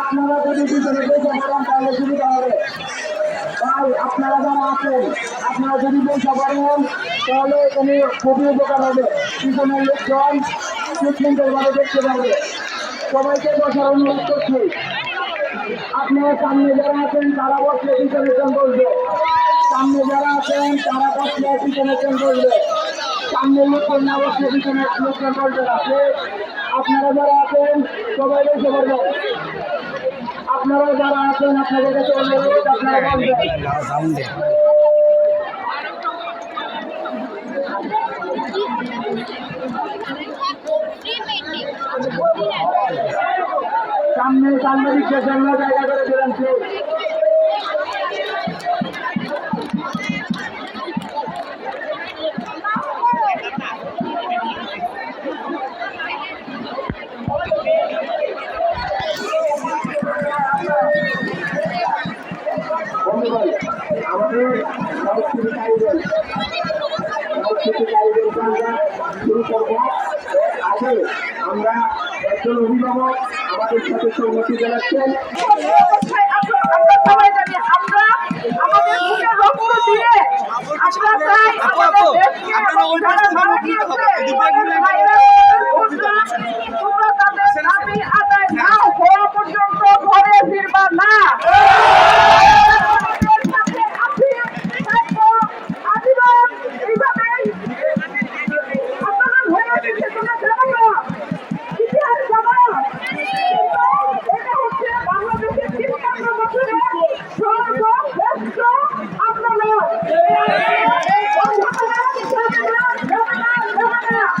আপনারা যদি তাহলে সুবিধা হবে ভাই আপনারা যারা আছেন, আপনারা যদি বসে পড়েন তাহলে এখানে খুবই উপকার হবে। পিছনের লোকজন ট্রিটমেন্টের দেখতে পাবে সবাইকে বসার অনুরোধ করছি। আপনারা সামনে যারা আছেন তারা বসলে পিছনে ট্রেন বসবে। সামনে যারা আছেন তারা বসলে পিছনে ট্রেন বসবে। সামনে লোকজন না বসলে পিছনে লোকজন বসবে না। Please, আপনারা যারা আছেন সবাই বসে পড়বেন। আপনারা যারা আছেন আপনাদের কাছে অনুরোধ আপনারা বসবেন। সামনে রিক্সা সামনে জায়গা করে। বন্ধুগণ, আমাদের সংস্কৃতি কারিগর সংস্কৃতি কারিগর শুরু করব আগে আমরা একজন অভিভাবক আমাদের সাথে সম্মতি জানাচ্ছেন। অবস্থায়